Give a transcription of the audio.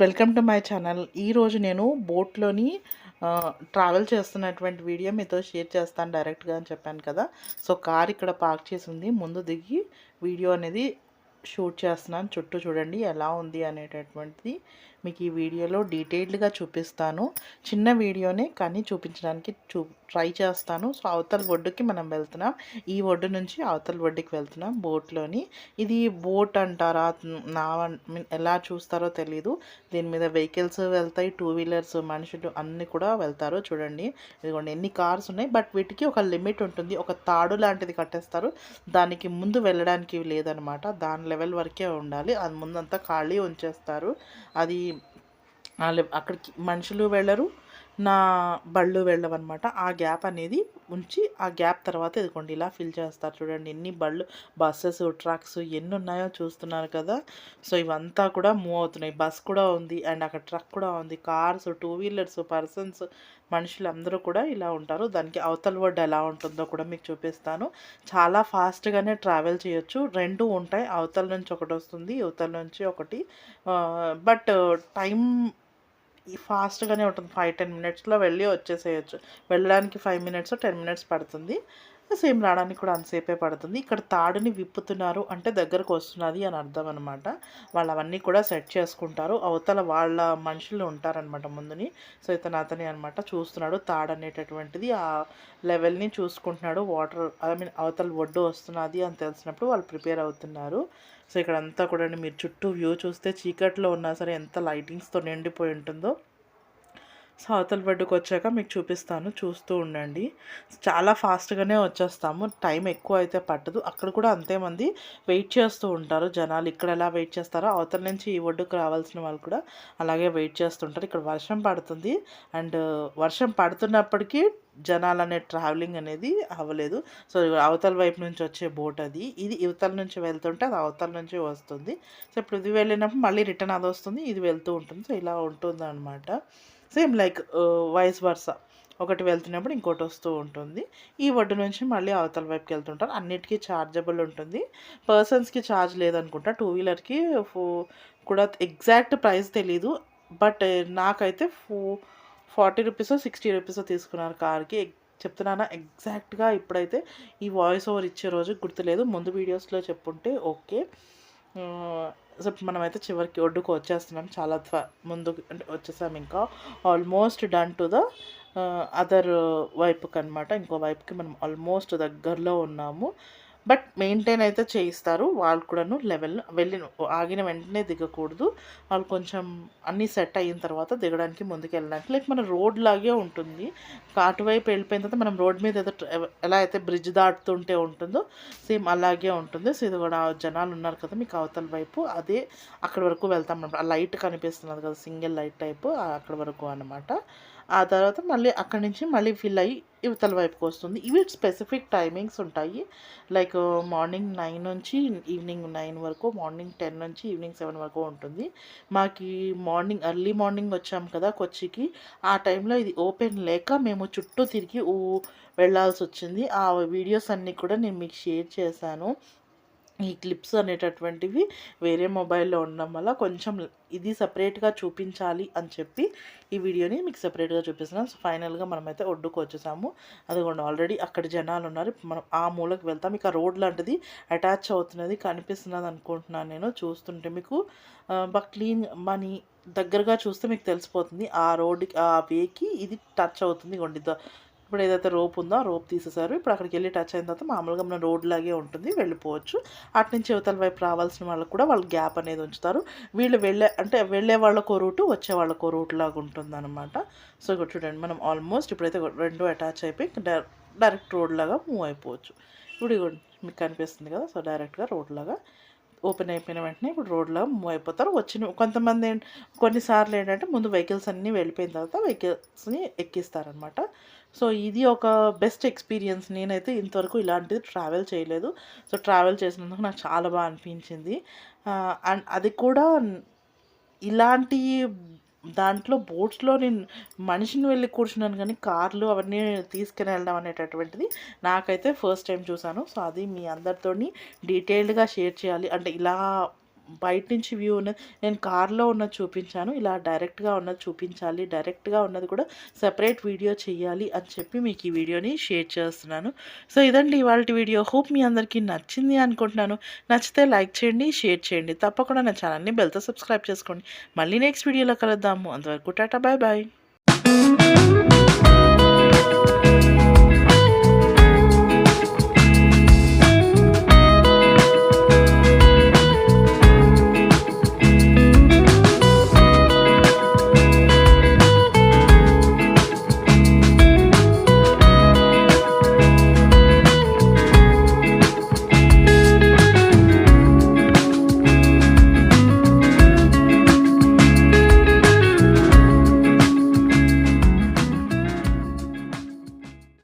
Welcome to my channel. ఈరోజు నేను బోట్లోని ట్రావెల్ చేస్తున్నటువంటి వీడియో మీతో షేర్ చేస్తాను డైరెక్ట్గా అని చెప్పాను కదా. సో కార్ ఇక్కడ పార్క్ చేసి ఉంది. ముందు దిగి వీడియో అనేది షూట్ చేస్తున్నాను. చుట్టూ చూడండి ఎలా ఉంది అనేటటువంటిది మీకు ఈ వీడియోలో డీటెయిల్డ్గా చూపిస్తాను. చిన్న వీడియోనే కానీ చూపించడానికి చూ ట్రై చేస్తాను. సో అవతల ఒడ్డుకి మనం వెళ్తున్నాం. ఈ ఒడ్డు నుంచి అవతల ఒడ్డుకి వెళ్తున్నాం బోట్లోని. ఇది బోట్ అంటారా? నా ఎలా చూస్తారో తెలీదు. దీని మీద వెహికల్స్ వెళ్తాయి టూ వీలర్స్ మనుషులు అన్నీ కూడా వెళ్తారు. చూడండి. ఇదిగోండి ఎన్ని కార్స్ ఉన్నాయి. బట్ వీటికి ఒక లిమిట్ ఉంటుంది. ఒక తాడు లాంటిది కట్టేస్తారు. దానికి ముందు వెళ్ళడానికి లేదనమాట. దాని లెవెల్ వరకే ఉండాలి. అది ముందంతా ఖాళీ ఉంచేస్తారు. అది అక్కడికి మనుషులు వెళ్ళరు. నా బళ్ళు వెళ్ళవన్నమాట. ఆ గ్యాప్ అనేది ఉంచి ఆ గ్యాప్ తర్వాత ఇదిగోండి ఇలా ఫిల్ చేస్తారు చూడండి. ఎన్ని బళ్ళు బస్సెస్ ట్రక్స్ ఎన్ని ఉన్నాయో చూస్తున్నారు కదా. సో ఇవంతా కూడా మూవ్ అవుతున్నాయి. బస్ కూడా ఉంది అండ్ అక్కడ ట్రక్ కూడా ఉంది. కార్స్ టూ వీలర్స్ పర్సన్స్ మనుషులు అందరూ కూడా ఇలా ఉంటారు. దానికి అవతల వర్డ్ ఎలా ఉంటుందో కూడా మీకు చూపిస్తాను. చాలా ఫాస్ట్గానే ట్రావెల్ చేయొచ్చు. రెండు ఉంటాయి. అవతల నుంచి ఒకటి వస్తుంది యువతల నుంచి ఒకటి. బట్ టైం ఫాస్ట్గానే ఉంటుంది. ఫైవ్ టెన్ మినిట్స్లో వెళ్ళి వచ్చేసేయచ్చు. వెళ్ళడానికి ఫైవ్ మినిట్స్ టెన్ మినిట్స్ పడుతుంది. సేమ్ రావడానికి కూడా అంతసేపే పడుతుంది. ఇక్కడ తాడుని విప్పుతున్నారు అంటే దగ్గరకు వస్తున్నది అని అర్థం అనమాట వాళ్ళు అవన్నీ కూడా సెట్ చేసుకుంటారు. అవతల వాళ్ళ మనుషులు ఉంటారనమాట ముందుని. సో ఇతను అతని అనమాట చూస్తున్నాడు తాడు అనేటటువంటిది. ఆ లెవెల్ని చూసుకుంటున్నాడు. వాటర్ ఐ మీన్ అవతల ఒడ్డు వస్తున్నది అని తెలిసినప్పుడు వాళ్ళు ప్రిపేర్ అవుతున్నారు. సో ఇక్కడ అంతా కూడా మీరు చుట్టూ వ్యూ చూస్తే చీకట్లో ఉన్నా సరే ఎంత లైటింగ్స్తో నిండిపోయి ఉంటుందో. సో అవతల వచ్చాక మీకు చూపిస్తాను. చూస్తూ ఉండండి. చాలా ఫాస్ట్గానే వచ్చేస్తాము. టైం ఎక్కువ అయితే పట్టదు. అక్కడ కూడా అంతేమంది వెయిట్ చేస్తూ ఉంటారు. జనాలు ఇక్కడ ఎలా వెయిట్ చేస్తారో అవతల నుంచి ఈ ఒడ్డుకు రావాల్సిన వాళ్ళు కూడా అలాగే వెయిట్ చేస్తుంటారు ఇక్కడ వర్షం పడుతుంది. అండ్ వర్షం పడుతున్నప్పటికీ జనాలు అనే ట్రావెలింగ్ అనేది అవ్వలేదు. సో అవతల వైపు నుంచి వచ్చే బోట్ అది. ఇది ఇవతల నుంచి వెళ్తుంటే అది అవతల నుంచి వస్తుంది. సో ఇప్పుడు ఇది వెళ్ళినప్పుడు మళ్ళీ రిటర్న్ అది వస్తుంది. ఇది వెళ్తూ ఉంటుంది. సో ఇలా ఉంటుంది అనమాట సేమ్ లైక్ వైస్ వర్స. ఒకటి వెళ్తున్నప్పుడు ఇంకోటి వస్తూ ఉంటుంది. ఈ ఒడ్డు నుంచి మళ్ళీ అవతల వైపుకి వెళ్తుంటారు. అన్నిటికీ ఛార్జబుల్ ఉంటుంది. పర్సన్స్కి ఛార్జ్ లేదనుకుంటా. టూ వీలర్కి ఫో కూడా ఎగ్జాక్ట్ ప్రైస్ తెలీదు. బట్ నాకైతే ఫో ఫార్టీ రూపీస్ సిక్స్టీ రూపీస్ తీసుకున్నారు కార్కి. చెప్తున్నానా? ఎగ్జాక్ట్గా ఇప్పుడైతే ఈ వాయిస్ ఓవర్ ఇచ్చే రోజు గుర్తులేదు. ముందు వీడియోస్లో చెప్పుంటే ఓకే. సో మనమైతే చివరికి ఒడ్డుకు వచ్చేస్తున్నాం. చాలా త్వ ముందుకు అంటే వచ్చేసాం ఇంకా. Almost done to the other వైపుకి అనమాట ఇంకో వైపుకి మనం ఆల్మోస్ట్ దగ్గరలో ఉన్నాము. బట్ మెయింటైన్ అయితే చేయిస్తారు. వాళ్ళు కూడాను లెవెల్ వెళ్ళిన ఆగిన వెంటనే దిగకూడదు. వాళ్ళు కొంచెం అన్నీ సెట్ అయిన తర్వాత దిగడానికి ముందుకు వెళ్ళడానికి. లైక్ మన రోడ్ లాగే ఉంటుంది. అటువైపు వెళ్ళిపోయిన తర్వాత మనం రోడ్ మీద ఏదో ఎలా అయితే బ్రిడ్జ్ దాటుతుంటే ఉంటుందో సేమ్ అలాగే ఉంటుంది. సో ఇది కూడా జనాలు ఉన్నారు కదా మీకు అవతల వైపు. అదే అక్కడ వరకు వెళ్తాం అన్నమాట. ఆ లైట్ కనిపిస్తున్నది కదా సింగిల్ లైట్ టైప్ అక్కడ వరకు అనమాట ఆ తర్వాత మళ్ళీ అక్కడి నుంచి మళ్ళీ ఫిల్ అయ్యి ఇవతల వైపుకి వస్తుంది. ఇవి స్పెసిఫిక్ టైమింగ్స్ ఉంటాయి. లైక్ మార్నింగ్ నైన్ నుంచి ఈవినింగ్ నైన్ వరకు మార్నింగ్ టెన్ నుంచి ఈవినింగ్ సెవెన్ వరకు ఉంటుంది. మాకు మార్నింగ్ ఎర్లీ మార్నింగ్ వచ్చాం కదా కొచ్చికి. ఆ టైంలో ఇది ఓపెన్ లేక మేము చుట్టూ తిరిగి వెళ్ళాల్సి వచ్చింది. ఆ వీడియోస్ అన్నీ కూడా నేను మీకు షేర్ చేశాను. ఈ క్లిప్స్ అనేటటువంటివి వేరే మొబైల్లో ఉండడం వల్ల కొంచెం ఇది సపరేట్గా చూపించాలి అని చెప్పి ఈ వీడియోని మీకు సపరేట్గా చూపిస్తున్నాం. సో ఫైనల్గా మనమైతే ఒడ్డుకు వచ్చేసాము. అదిగోండి ఆల్రెడీ అక్కడ జనాలు ఉన్నారు. మనం ఆ మూలకు వెళ్తాం. ఇక రోడ్ లాంటిది అటాచ్ అవుతున్నది కనిపిస్తున్నది అనుకుంటున్నాను నేను. చూస్తుంటే మీకు బాగా క్లీన్ మనీ దగ్గరగా చూస్తే మీకు తెలిసిపోతుంది. ఆ రోడ్కి ఆ వేకి ఇది టచ్ అవుతుంది. కొండి ద- ఇప్పుడు ఏదైతే రోప్ ఉందో ఆ రోప్ తీసేసారు ఇప్పుడు అక్కడికి వెళ్ళి టచ్ అయిన తర్వాత మామూలుగా మన రోడ్ లాగే ఉంటుంది. వెళ్ళిపోవచ్చు. అటు నుంచి యువతల వైపు రావాల్సిన వాళ్ళకు కూడా వాళ్ళు గ్యాప్ అనేది ఉంచుతారు. వీళ్ళు వెళ్ళే అంటే వెళ్ళే వాళ్ళకు రూటు వచ్చే వాళ్ళకో రూట్ లాగా ఉంటుంది అనమాట సో ఇక్కడ చూడండి మనం ఆల్మోస్ట్ ఇప్పుడైతే రెండు అటాచ్ అయిపోయి డైరెక్ట్ రోడ్ లాగా మూవ్ అయిపోవచ్చు. ఇప్పుడు మీకు కనిపిస్తుంది కదా సో డైరెక్ట్గా రోడ్ లాగా. ఓపెన్ అయిపోయిన వెంటనే ఇప్పుడు రోడ్లో మూవ్ అయిపోతారు. వచ్చిన కొంతమంది కొన్నిసార్లు ఏంటంటే ముందు వెహికల్స్ అన్నీ వెళ్ళిపోయిన తర్వాత వెహికల్స్ని ఎక్కిస్తారనమాట సో ఇది ఒక బెస్ట్ ఎక్స్పీరియన్స్. నేనైతే ఇంతవరకు ఇలాంటిది ట్రావెల్ చేయలేదు. సో ట్రావెల్ చేసినందుకు నాకు చాలా బాగా అనిపించింది. అండ్ అది కూడా ఇలాంటి దాంట్లో బోట్స్లో నేను మనిషిని వెళ్ళి కూర్చున్నాను కానీ కార్లు అవన్నీ తీసుకుని వెళ్ళడం అనేటటువంటిది నాకైతే ఫస్ట్ టైం చూసాను. సో అది మీ అందరితోని డీటెయిల్డ్గా షేర్ చేయాలి. అంటే ఇలా బయట నుంచి వ్యూ ఉన్న నేను కార్లో ఉన్నది చూపించాను ఇలా డైరెక్ట్గా ఉన్నది చూపించాలి డైరెక్ట్గా ఉన్నది కూడా సెపరేట్ వీడియో చేయాలి అని చెప్పి మీకు ఈ వీడియోని షేర్ చేస్తున్నాను. సో ఇదండి ఇవాళ వీడియో. హోప్ మీ అందరికీ నచ్చింది అనుకుంటున్నాను. నచ్చితే లైక్ చేయండి షేర్ చేయండి. తప్పకుండా నా ఛానల్ని బెల్తో సబ్స్క్రైబ్ చేసుకోండి. మళ్ళీ నెక్స్ట్ వీడియోలో కలుద్దాము. అంతవరకు టాటా బాయ్ బాయ్.